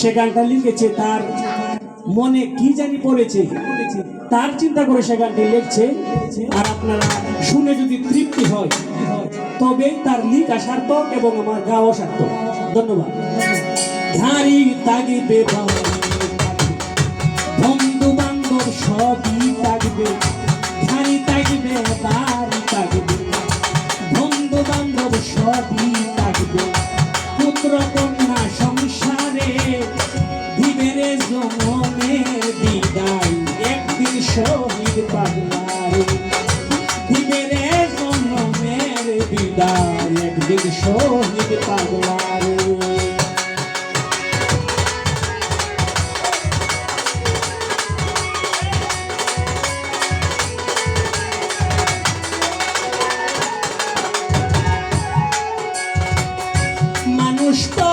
সে গানটা লিখেছে, তার মনে কি জানি পড়েছে তার চিন্তা করে সে গানটি লিখছে, আর আপনারা শুনে যদি তৃপ্তি হয় তবেই তার লিখা সার্থক এবং আমার গাওয়া সার্থক। ধন্যবাদ। ধারি তাগিবে বন্ধু বান্ধব সবই থাকবে ধারি থাকবে বাড়ি বিদায় একদিন শহীদ পাগলারে মানুষ তো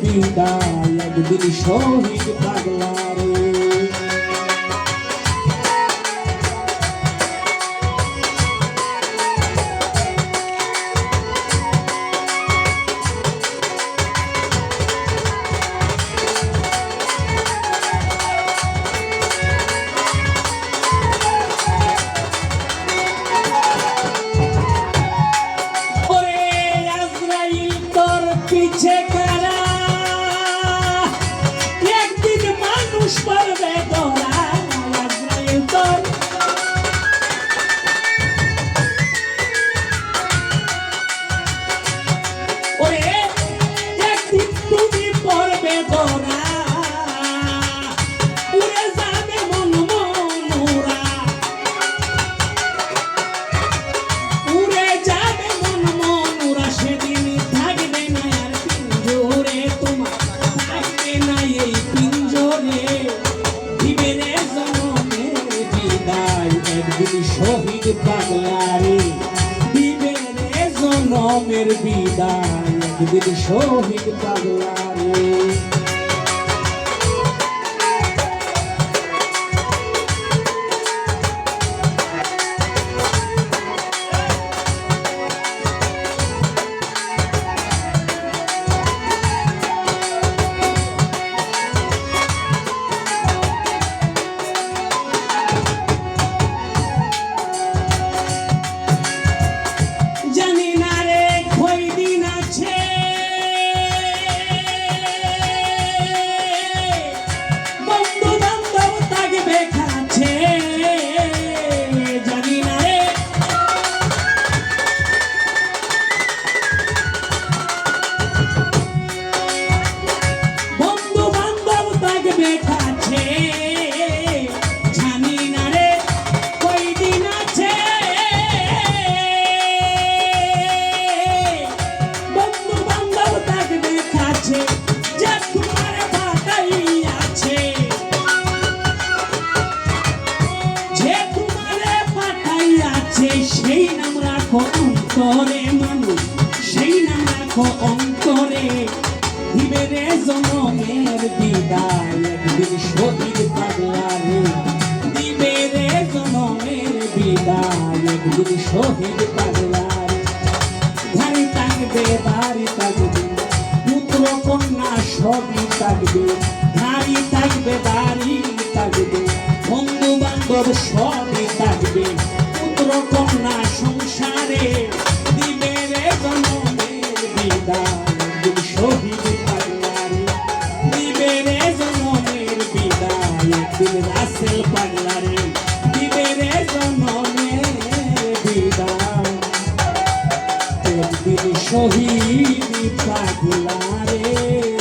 বিদায় একদিন শহীদ পাগলারে শহীদ পাগলারে দিবে জনমের বিদায় একদিন শহীদ পাগলারে আছে, সেই নাম রাখো অন্তরে মানুষ, সেই নাম রাখো অন্তরে। দিবে রে জনমের বিদায়, একদিন শহীদ পাগলারে দিবে রে জনমের বিদায়, একদিন শহীদ পাগলারে ধারি থাকবে বাড়ি থাকবে, পুত্র, কন্যা, সবই থাকবে। ধারি থাকবে, বাড়ি থাকবে বন্ধু বান্ধব সবই থাকবে। পুত্র কন্যা সংসারে, দিবে রে জনমের বিদায় শহীদ পাগলারে। দিবে রে জনমের বিদায়, একদিন রাসেল পাগলারে। দিবে রে জনমের বিদায়। একদিন শহীদ পাগলার।